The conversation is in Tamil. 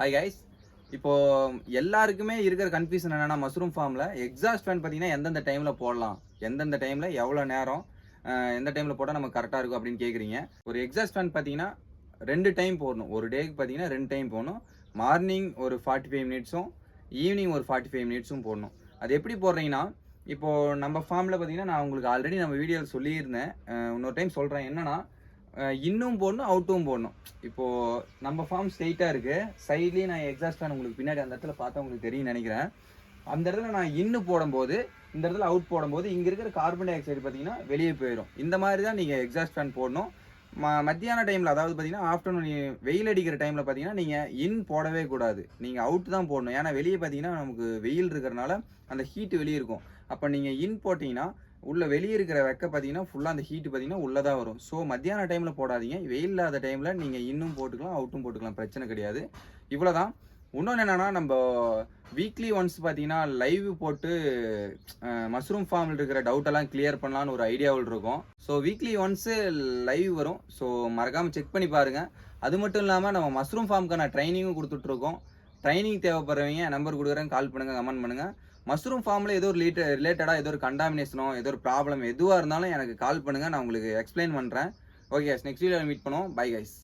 ஹாய் கைஸ் இப்போ எல்லாருக்குமே இருக்கிற கன்ஃபியூஷன் என்னன்னா மஷ்ரூம் ஃபார்மில் எக்ஸாஸ்ட் ஃபேன் பார்த்தீங்கன்னா எந்தெந்த டைமில் போடலாம்? எந்தெந்த டைமில் எவ்வளோ நேரம்? எந்த டைமில் போட்டால் நமக்கு கரெக்டாக இருக்கும் அப்படின்னு கேட்குறீங்க ஒரு எக்ஸாஸ்ட் ஃபேன் பார்த்தீங்கன்னா ரெண்டு டைம் போடணும். ஒரு டேக்கு பார்த்தீங்கன்னா ரெண்டு டைம் போடணும். மார்னிங் ஒரு ஃபார்ட்டி ஃபைவ் மினிட்ஸும் ஈவினிங் ஒரு ஃபார்ட்டி ஃபைவ் மினிட்ஸும் போடணும். அது எப்படி போடுறீங்கன்னா இப்போது நம்ம ஃபார்மில் பார்த்தீங்கன்னா நான் உங்களுக்கு ஆல்ரெடி நம்ம வீடியோவில் சொல்லியிருந்தேன். இன்னொரு டைம் சொல்கிறேன் என்னன்னா இன்னும் போடணும் அவுட்டும் போடணும். இப்போது நம்ம ஃபார்ம் ஸ்ட்ரெயிட்டாக இருக்குது சைட்லேயும் நான் எக்ஸாஸ்ட் ஃபேன் உங்களுக்கு பின்னாடி அந்த இடத்துல பார்த்தா உங்களுக்கு தெரியும் நினைக்கிறேன். அந்த இடத்துல நான் இன்னு போடும்போது இந்த இடத்துல அவுட் போடும்போது இங்கே இருக்கிற கார்பன் டை ஆக்சைடு பார்த்தீங்கன்னா வெளியே போயிடும் இந்த மாதிரி தான் நீங்கள் எக்ஸாஸ்ட் ஃபேன் போடணும். ம மத்தியான டைமில் அதாவது பார்த்தீங்கன்னா ஆஃப்டர்நூன் வெயில் அடிக்கிற டைமில் பார்த்தீங்கன்னா நீங்கள் இன் போடவே கூடாது. நீங்கள் அவுட் தான் போடணும். ஏன்னா வெளியே பார்த்தீங்கன்னா நமக்கு வெயில் இருக்கிறனால அந்த ஹீட் வெளியே இருக்கும். அப்போ நீங்கள் இன் போட்டிங்கன்னா உள்ள வெளியே இருக்கிற வெக்க பார்த்தீங்கன்னா ஃபுல்லாக அந்த ஹீட்டு பார்த்தீங்கன்னா உள்ளே தான் வரும். ஸோ மத்தியான டைமில் போடாதீங்க. வெயில் இல்லாத டைமில் நீங்கள் இன்னும் போட்டுக்கலாம் அவுட்டும் போட்டுக்கலாம். பிரச்சனை கிடையாது. இவ்வளோ தான் இன்னொன்று என்னென்னா நம்ம வீக்லி ஒன்ஸ் பார்த்தீங்கன்னா லைவ் போட்டு மஷ்ரூம் ஃபார்மில் இருக்கிற டவுட்டெல்லாம் கிளியர் பண்ணலான்னு ஒரு ஐடியாவில் இருக்கும். ஸோ வீக்லி ஒன்ஸு லைவ் வரும். ஸோ மறக்காமல் செக் பண்ணி பாருங்கள் அது மட்டும் இல்லாமல் நம்ம மஷ்ரூம் ஃபார்முக்கான ட்ரைனிங்கும் கொடுத்துட்ருக்கோம் ட்ரைனிங் தேவைப்படுறவங்க நம்பர் கொடுக்குறேன். கால் பண்ணுங்கள் கமெண்ட் பண்ணுங்கள் மஷ்ரூம் ஃபார்மில் ஏதோ ஒரு லீட் ரிலேட்டடாக ஏதோ ஒரு கண்டாமினேஷனோ ஏதோ ஒரு ப்ராப்ளம் எதுவாக இருந்தாலும் எனக்கு கால் பண்ணுங்கள் நான் உங்களுக்கு எக்ஸ்பிளைன் பண்ணுறேன் ஓகே நெக்ஸ்ட் வீடியோவில் மீட் பண்ணுவோம். Bye guys